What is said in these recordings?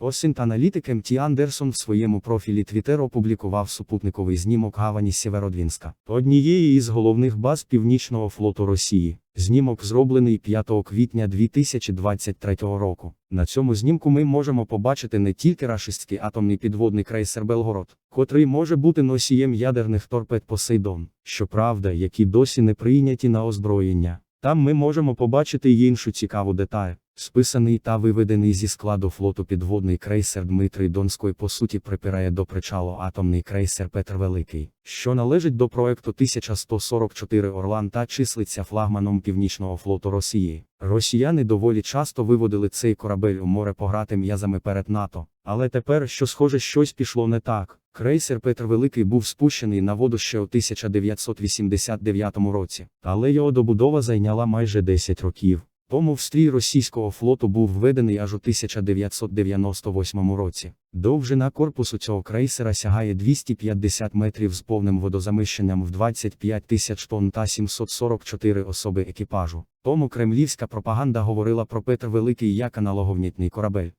Осінт аналітик МТ Андерсон в своєму профілі Twitter опублікував супутниковий знімок гавані Сєверодвінська, однієї із головних баз Північного флоту Росії. Знімок зроблений 5 квітня 2023 року. На цьому знімку ми можемо побачити не тільки рашистський атомний підводний крейсер Белгород, котрий може бути носієм ядерних торпед Посейдон, щоправда, які досі не прийняті на озброєння. Там ми можемо побачити й іншу цікаву деталь. Списаний та виведений зі складу флоту підводний крейсер Дмитрий Донський по суті припирає до причалу атомний крейсер Петр Великий, що належить до проекту 1144 Орлан та числиться флагманом Північного флоту Росії. Росіяни доволі часто виводили цей корабель у море пограти м'язами перед НАТО. Але тепер, що схоже, щось пішло не так. Крейсер Петр Великий був спущений на воду ще у 1989 році, але його добудова зайняла майже 10 років. Тому встрій російського флоту був введений аж у 1998 році. Довжина корпусу цього крейсера сягає 250 метрів з повним водозамищенням в 25 тисяч тонн та 744 особи екіпажу. Тому кремлівська пропаганда говорила про Петр Великий як аналоговнітний корабель.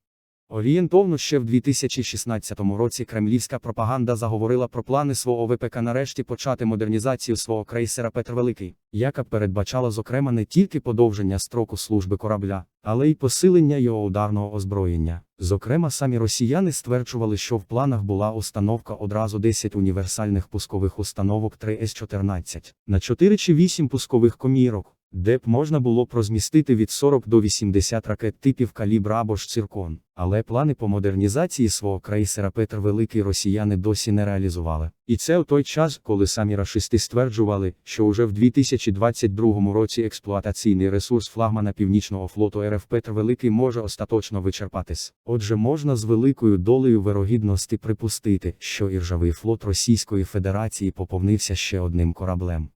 Орієнтовно ще в 2016 році кремлівська пропаганда заговорила про плани свого ВПК нарешті почати модернізацію свого крейсера Петр Великий, яка передбачала зокрема не тільки подовження строку служби корабля, але й посилення його ударного озброєння. Зокрема, самі росіяни стверджували, що в планах була установка одразу 10 універсальних пускових установок 3С-14 на 4 чи 8 пускових комірок де б можна було б розмістити від 40 до 80 ракет типів калібра або ж циркон. Але плани по модернізації свого крейсера Петр Великий росіяни досі не реалізували. І це у той час, коли самі рашисти стверджували, що уже в 2022 році експлуатаційний ресурс флагмана Північного флоту РФ Петр Великий може остаточно вичерпатись. Отже, можна з великою долею вирогідності припустити, що іржавий флот Російської Федерації поповнився ще одним кораблем.